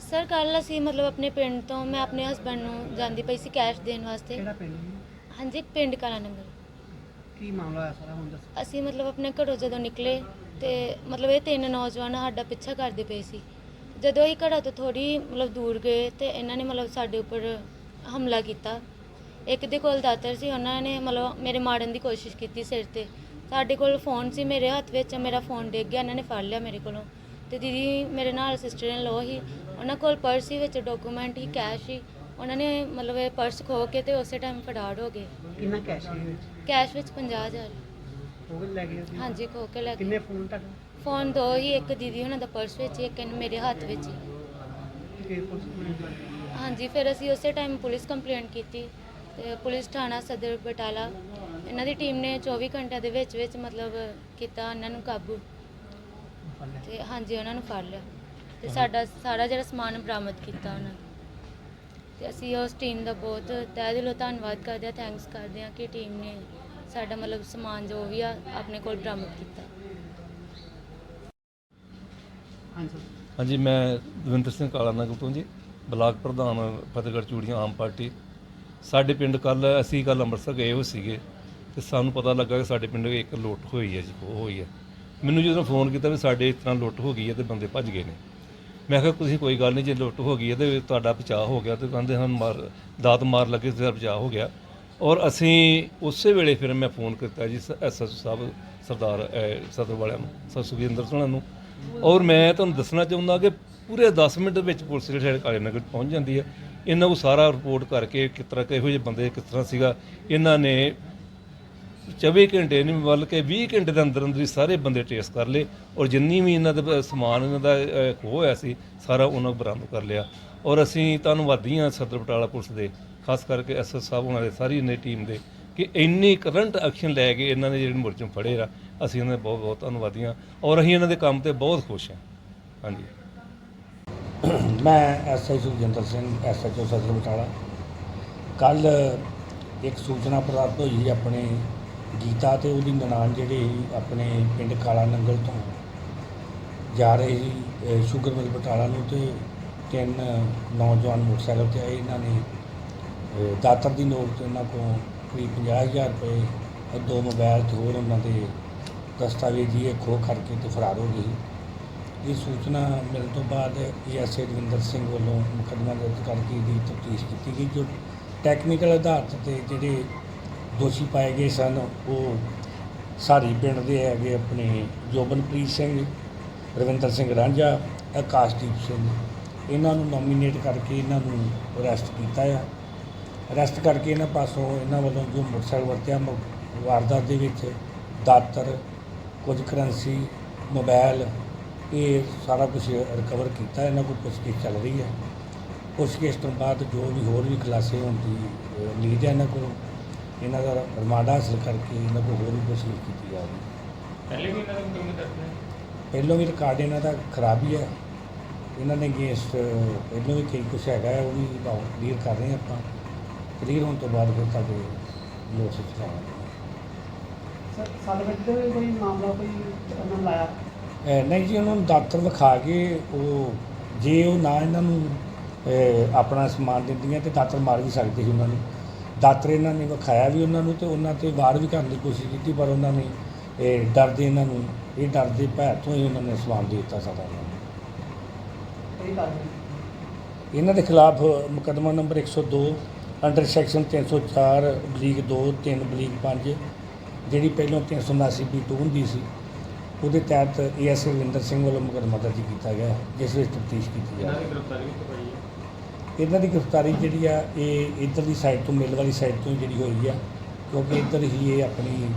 Sir ਕੱਲ ਅਸੀਂ ਮਤਲਬ ਆਪਣੇ ਪਿੰਡ ਤੋਂ ਮੈਂ ਆਪਣੇ ਹਸਬੰਡ ਨੂੰ ਜਾਂਦੀ ਪਈ ਸੀ ਕੈਸ਼ ਦੇਣ ਵਾਸਤੇ। ਕਿਹੜਾ ਪਿੰਡ ਜੀ? ਹਾਂਜੀ ਪਿੰਡ ਕਾਲਾ ਨੰਗਲ ਕੀ ਮਾਮਲਾ ਹੋਇਆ ਸਾਰਾ ਹੁਣ ਦੱਸੋ। ਅਸੀਂ ਮਤਲਬ ਆਪਣੇ ਘਰੋਂ ਜਦੋਂ ਨਿਕਲੇ ਤੇ ਮਤਲਬ ਇਹ ਤਿੰਨ ਨੌਜਵਾਨ ਸਾਡਾ ਪਿੱਛਾ ਕਰਦੇ ਪਏ ਸੀ। ਜਦੋਂ ਅਸੀਂ ਘਰਾਂ ਤੋਂ ਥੋੜੀ ਮਤਲਬ ਦੂਰ ਗਏ ਤੇ ਇਹਨਾਂ ਨੇ ਮਤਲਬ ਸਾਡੇ ਉੱਪਰ ਹਮਲਾ ਕੀਤਾ। ਇੱਕ ਦੇ ਕੋਲ ਦਾਤਰ ਸੀ ਉਹਨਾਂ ਨੇ ਮਤਲਬ ਮੇਰੇ ਮਾਰਨ ਦੀ ਕੋਸ਼ਿਸ਼ ਕੀਤੀ ਸਿਰ ਤੇ। ਸਾਡੇ ਕੋਲ ਫੋਨ ਸੀ ਮੇਰੇ ਹੱਥ ਵਿੱਚ ਮੇਰਾ ਫੋਨ ਡਿੱਗ ਗਿਆ ਇਹਨਾਂ ਨੇ ਫੜ ਲਿਆ ਮੇਰੇ ਕੋਲੋਂ। ਤੇ ਦੀਦੀ ਮੇਰੇ ਨਾਲ ਸਿਸਟਰ ਇਨ ਲੋ ਸੀ ਉਹਨਾਂ ਕੋਲ ਪਰਸ ਸੀ ਵਿੱਚ ਡਾਕੂਮੈਂਟ ਹੀ ਕੈਸ਼ ਸੀ। ਉਹਨਾਂ ਨੇ ਮਤਲਬ ਇਹ ਪਰਸ ਖੋ ਕੇ ਤੇ ਉਸੇ ਟਾਈਮ ਫੜਾੜ ਹੋ ਗਏ। ਕਿੰਨਾ ਕੈਸ਼ ਹੈ ਵਿੱਚ? ਕੈਸ਼ ਵਿੱਚ 50000 ਉਹ ਲੈ ਗਏ ਸੀ? ਹਾਂਜੀ ਖੋ ਕੇ ਲੈ ਗਏ। ਕਿੰਨੇ ਫੋਨ ਤੱਕ ਫੋਨ ਦੋ ਹੀ ਇੱਕ ਦੀਦੀ ਉਹਨਾਂ ਦਾ ਪਰਸ ਵਿੱਚ ਸੀ, ਇੱਕ ਇਹਨੂੰ ਮੇਰੇ ਹੱਥ ਵਿੱਚ ਸੀ। ਪੁਲਿਸ ਨੂੰ ਹਾਂਜੀ ਫਿਰ ਅਸੀਂ ਉਸੇ ਟਾਈਮ ਪੁਲਿਸ ਕੰਪਲੇਂਟ ਕੀਤੀ। ਤੇ ਪੁਲਿਸ ਥਾਣਾ ਸਦਰ ਬਟਾਲਾ ਇਹਨਾਂ ਦੀ ਟੀਮ ਨੇ 24 ਘੰਟਿਆਂ ਦੇ ਵਿੱਚ ਵਿੱਚ ਮਤਲਬ ਕੀਤਾ ਉਹਨਾਂ ਨੂੰ ਕਾਬੂ। ਤੇ ਹਾਂਜੀ ਉਹਨਾਂ ਨੂੰ ਫੜ ਲਿਆ। ਤੇ ਸਾਡਾ ਸਾਰਾ ਜਿਹੜਾ ਸਮਾਨ ਬਰਾਮਦ ਕੀਤਾ ਉਹਨਾਂ ਨੇ। ਤੇ ਅਸੀਂ ਉਸ ਟੀਮ ਦਾ ਬਹੁਤ ਤਹਿ ਦਿਲੋਂ ਧੰਨਵਾਦ ਕਰਦੇ ਹਾਂ ਥੈਂਕਸ ਕਰਦੇ ਹਾਂ ਕਿ ਟੀਮ ਨੇ ਸਾਡਾ ਮਤਲਬ ਸਮਾਨ ਜੋ ਵੀ ਆ ਆਪਣੇ ਕੋਲ ਬਰਾਮਦ ਕੀਤਾ। ਹਾਂਜੀ ਮੈਂ ਦਵਿੰਦਰ ਸਿੰਘ ਕਾਲਾ ਨਗਰ ਤੋਂ ਜੀ ਬਲਾਕ ਪ੍ਰਧਾਨ ਫਤਿਹਗੜ੍ਹ ਚੂੜੀਆਂ ਆਮ ਪਾਰਟੀ। ਸਾਡੇ ਪਿੰਡ ਕੱਲ ਅਸੀਂ ਕੱਲ ਅੰਮ੍ਰਿਤਸਰ ਗਏ ਹੋ ਸੀਗੇ ਤੇ ਸਾਨੂੰ ਪਤਾ ਲੱਗਾ ਕਿ ਸਾਡੇ ਪਿੰਡ ਇੱਕ ਲੁੱਟ ਹੋਈ ਹੈ ਜੀ, ਉਹ ਹੋਈ ਹੈ। ਮੈਨੂੰ ਜਦੋਂ ਫੋਨ ਕੀਤਾ ਵੀ ਸਾਡੇ ਇਸ ਤਰ੍ਹਾਂ ਲੁੱਟ ਹੋ ਗਈ ਹੈ ਤੇ ਬੰਦੇ ਭੱਜ ਗਏ ਨੇ। ਮੈਂ ਕਿਹਾ, ਤੁਸੀਂ ਕੋਈ ਗੱਲ ਨਹੀਂ, ਜੇ ਲੁੱਟ ਹੋ ਗਈ ਹੈ ਤੇ ਤੁਹਾਡਾ ਬਚਾਅ ਹੋ ਗਿਆ। ਤੇ ਕਹਿੰਦੇ ਹਨ, ਮਾਰ, ਦਾਤ ਮਾਰ ਲੱਗੇ ਤੇ ਬਚਾਅ ਹੋ ਗਿਆ। ਔਰ ਅਸੀਂ ਉਸੇ ਵੇਲੇ ਫਿਰ ਮੈਂ ਫੋਨ ਕੀਤਾ ਜੀ ਐਸਐਸ ਸਾਹਿਬ, ਸਰਦਾਰ ਸਦਰ ਵਾਲਿਆਂ ਨੂੰ, ਸਰ ਸੁਖਿੰਦਰ ਸਿੰਘ ਨੂੰ। ਔਰ ਮੈਂ ਤੁਹਾਨੂੰ ਦੱਸਣਾ ਚਾਹੁੰਦਾ ਕਿ ਪੂਰੇ 10 ਮਿੰਟ ਵਿੱਚ ਪੁਲਿਸ ਜਿਹੜੇ ਕਾਲੇ ਨਗਰ ਪਹੁੰਚ ਜਾਂਦੀ ਹੈ। ਇਹਨਾਂ ਨੂੰ ਸਾਰਾ ਰਿਪੋਰਟ ਕਰਕੇ ਕਿਸ ਤਰ੍ਹਾਂ ਕਿਹੋ ਜਿਹੇ ਬੰਦੇ ਕਿਸ ਤਰ੍ਹਾਂ ਸੀਗਾ, ਇਹਨਾਂ ਨੇ 24 ਘੰਟੇ ਨਹੀਂ ਬਲਕਿ 20 ਘੰਟੇ ਦੇ ਅੰਦਰ ਅੰਦਰ ਹੀ ਸਾਰੇ ਬੰਦੇ ਟ੍ਰੇਸ ਕਰ ਲਏ ਔਰ ਜਿੰਨੀ ਵੀ ਇਹਨਾਂ ਦਾ ਸਮਾਨ ਇਹਨਾਂ ਦਾ ਖੋਹ ਹੋਇਆ ਸੀ, ਸਾਰਾ ਉਹਨਾਂ ਨੂੰ ਬਰਾਮਦ ਕਰ ਲਿਆ। ਔਰ ਅਸੀਂ ਧੰਨਵਾਦੀ ਹਾਂ ਸਦਰ ਬਟਾਲਾ ਪੁਲਿਸ ਦੇ, ਖਾਸ ਕਰਕੇ ਐਸਐਸ ਸਾਹਿਬ ਉਹਨਾਂ ਦੇ, ਸਾਰੀ ਇਹਨਾਂ ਟੀਮ ਦੇ, ਕਿ ਇੰਨੀ ਕਰੰਟ ਐਕਸ਼ਨ ਲੈ ਕੇ ਇਹਨਾਂ ਨੇ ਜਿਹੜੇ ਮੁਲਜ਼ਮ ਫੜੇ ਆ, ਅਸੀਂ ਇਹਨਾਂ ਦੇ ਬਹੁਤ ਬਹੁਤ ਧੰਨਵਾਦੀ ਹਾਂ ਔਰ ਅਸੀਂ ਇਹਨਾਂ ਦੇ ਕੰਮ ਤੇ ਬਹੁਤ ਖੁਸ਼ ਹਾਂ। ਹਾਂਜੀ। ਮੈਂ ਐਸਆਈ ਸੁਖਜਿੰਦਰ ਸਿੰਘ ਐਸਐਚਓ ਸਦਰ ਬਟਾਲਾ। ਕੱਲ ਇੱਕ ਸੂਚਨਾ ਪ੍ਰਾਪਤ ਹੋਈ ਸੀ ਆਪਣੇ ਗੀਤਾ ਤੇ ਉਹਦੀ ਨਨਾਣ ਜਿਹੜੇ ਸੀ, ਆਪਣੇ ਪਿੰਡ ਕਾਲਾ ਨੰਗਲ ਤੋਂ ਜਾ ਰਹੇ ਸੀ ਸ਼ੂਗਰ ਮਿਲ ਬਟਾਲਾ ਨੂੰ ਤੇ ਤਿੰਨ ਨੌਜਵਾਨ ਮੋਟਰਸਾਈਕਲ ਤੇ ਆਏ। ਇਹਨਾਂ ਨੇ ਦਾਤਰ ਦੀ ਨੋਕ ਤੇ ਉਹਨਾਂ ਕੋਲ ਕਰੀਬ 50000 ਰੁਪਏ ਦੋ ਮੋਬਾਈਲ ਤੇ ਹੋਰ ਉਹਨਾਂ ਦੇ ਦਸਤਾਵੇਜ਼ੀ ਇਹ ਖੋਹ ਕਰਕੇ ਤੇ ਫਰਾਰ ਹੋ ਗਏ ਸੀ ਇਹ ਸੂਚਨਾ ਮਿਲਣ ਤੋਂ ਬਾਅਦ ਏਐਸਏ ਦਵਿੰਦਰ ਸਿੰਘ ਵੱਲੋਂ ਮੁਕੱਦਮਾ ਦਰਜ ਕਰਕੇ ਇਹਦੀ ਤਫਤੀਸ਼ ਕੀਤੀ ਗਈ, ਜੋ ਟੈਕਨੀਕਲ ਆਧਾਰ ਤੇ ਜਿਹੜੇ ਦੋਸ਼ੀ ਪਾਏ ਗਏ ਸਨ, ਉਹ ਸਾਰੀ ਪਿੰਡ ਦੇ ਹੈਗੇ ਆਪਣੇ ਜੋਬਨਪ੍ਰੀਤ ਸਿੰਘ, ਰਵਿੰਦਰ ਸਿੰਘ ਰਾਂਝਾ, ਆਕਾਸ਼ਦੀਪ ਸਿੰਘ, ਇਹਨਾਂ ਨੂੰ ਨੋਮੀਨੇਟ ਕਰਕੇ ਇਹਨਾਂ ਨੂੰ ਅਰੈਸਟ ਕੀਤਾ ਆ। ਅਰੈਸਟ ਕਰਕੇ ਇਹਨਾਂ ਪਾਸੋਂ ਇਹਨਾਂ ਵੱਲੋਂ ਜੋ ਮੋਟਰਸਾਈਕਲ ਵਰਤਿਆ, ਮ- ਵਾਰਦਾਤ ਦੇ ਵਿੱਚ ਦਾਤਰ, ਕੁਝ ਕਰੰਸੀ ਮੋਬਾਈਲ ਇਹ ਸਾਰਾ ਕੁਝ ਰਿਕਵਰ ਕੀਤਾ ਇਹਨਾਂ ਕੋਲ ਪੁੱਛਗਿੱਛ ਚੱਲ ਰਹੀ ਹੈ। ਪੁੱਛਗਿੱਛ ਤੋਂ ਬਾਅਦ ਜੋ ਵੀ ਹੋਰ ਵੀ ਖੁਲਾਸੇ ਹੋਣ ਦੀ ਉਮੀਦ ਹੈ ਇਹਨਾਂ ਕੋਲ ਇਹਨਾਂ ਦਾ ਰਿਮਾਂਡ ਹਾਸਲ ਕਰਕੇ ਇਹਨਾਂ ਕੋਲ ਹੋਰ ਵੀ ਪੁੱਛਗਿੱਛ ਕੀਤੀ ਜਾਵੇਗੀ। ਪਹਿਲੇ ਵੀ ਇਹਨਾਂ ਦਾ ਮੁਕੱਦਮਾ ਦਰਜ ਪਹਿਲੋਂ ਵੀ ਰਿਕਾਰਡ ਇਹਨਾਂ ਦਾ ਖਰਾਬ ਹੀ ਹੈ। ਇਹਨਾਂ ਨੇ ਅਗੇਂਸਟ ਪਹਿਲੋਂ ਵੀ ਕਈ ਕੁਛ ਹੈਗਾ ਹੈ, ਉਹ ਵੀ ਕਲੀਅਰ ਕਰ ਰਹੇ ਹਾਂ ਆਪਾਂ। ਕਲੀਅਰ ਹੋਣ ਤੋਂ ਬਾਅਦ ਫਿਰ ਤੁਹਾਡੇ ਨੋਟਿਸ ਚਲਾਵਾਂਗੇ ਸਰ ਸਾਡੇ ਵਿੱਚ ਤਾਂ ਕੋਈ ਮਾਮਲਾ ਕੋਈ ਉਹਨਾਂ ਲਾਇਆ? ਨਹੀਂ ਜੀ ਉਹਨਾਂ ਨੂੰ ਦਾਤਰ ਵਿਖਾ ਕੇ ਉਹ ਜੇ ਉਹ ਨਾ ਇਹਨਾਂ ਨੂੰ ਆਪਣਾ ਸਮਾਨ ਦਿੰਦੀਆਂ ਤੇ ਦਾਤਰ ਮਾਰ ਵੀ ਸਕਦੇ ਸੀ ਉਹਨਾਂ ਨੂੰ। ਦਾਤਰ ਇਹਨਾਂ ਨੇ ਵਿਖਾਇਆ ਵੀ ਉਹਨਾਂ ਨੂੰ ਤੇ ਉਹਨਾਂ ਤੇ ਵਾਰ ਵੀ ਕਰਨ ਦੀ ਕੋਸ਼ਿਸ਼ ਕੀਤੀ ਪਰ ਉਹਨਾਂ ਨੇ ਇਹ ਡਰਦੇ ਇਹਨਾਂ ਨੂੰ ਇਹ ਡਰਦੇ ਭੈ ਤੋਂ ਹੀ ਉਹਨਾਂ ਨੇ ਸਮਾਨ ਦੇ ਦਿੱਤਾ ਸਾਡਾ ਇਹਨਾਂ ਦੇ ਖਿਲਾਫ ਮੁਕੱਦਮਾ ਨੰਬਰ 102 ਅੰਡਰ ਸੈਕਸ਼ਨ 304 ਬਲੀਕ 2 3 ਬਲੀਕ 5 ਜਿਹੜੀ ਪਹਿਲਾਂ 379 ਬੀ 2 ਹੁੰਦੀ ਸੀ ਉਹਦੇ ਤਹਿਤ ਏਐਸਏ ਰਵਿੰਦਰ ਸਿੰਘ ਵੱਲੋਂ ਮੁਕੱਦਮਾ ਦਰਜ ਕੀਤਾ ਗਿਆ ਜਿਸ ਵਿੱਚ ਤਫਤੀਸ਼ ਕੀਤੀ ਜਾ ਰਹੀ ਹੈ। ਇਹਨਾਂ ਦੀ ਗ੍ਰਿਫਤਾਰੀ ਜਿਹੜੀ ਆ ਇਹ ਇੱਧਰ ਦੀ ਸਾਈਡ ਤੋਂ ਮਿਲ ਵਾਲੀ ਸਾਈਡ ਤੋਂ ਜਿਹੜੀ ਹੋਈ ਆ ਕਿਉਂਕਿ ਇੱਧਰ ਹੀ ਇਹ ਆਪਣੀ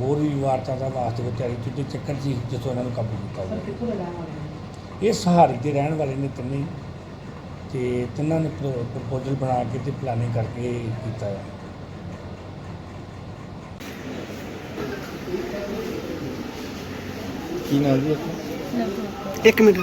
ਹੋਰ ਵੀ ਵਾਰਤਾ ਦਾ ਵਾਸਤੇ ਉਹ ਤਿਆਰੀ ਤੇ ਚੱਕਰ ਸੀ ਜਿੱਥੋਂ ਇਹਨਾਂ ਨੂੰ ਕਾਬੂ ਕੀਤਾ ਗਿਆ। ਕਿੱਥੋਂ ਦਾ ਰਹਿਣ ਵਾਲੇ ਨੇ? ਇਹ ਸਹਾਰੀ ਦੇ ਰਹਿਣ ਵਾਲੇ ਨੇ ਤਿੰਨੇ ਹੀ ਤੇ ਤਿੰਨਾਂ ਨੇ ਪ੍ਰਪੋਜ਼ਲ ਬਣਾ ਕੇ ਤੇ ਪਲਾਨਿੰਗ ਕਰਕੇ ਕੀਤਾ ਹੈ ਕੀ ਨਾਲ ਜੀ ਆਪਣਾ? ਇੱਕ ਮਿੰਟ।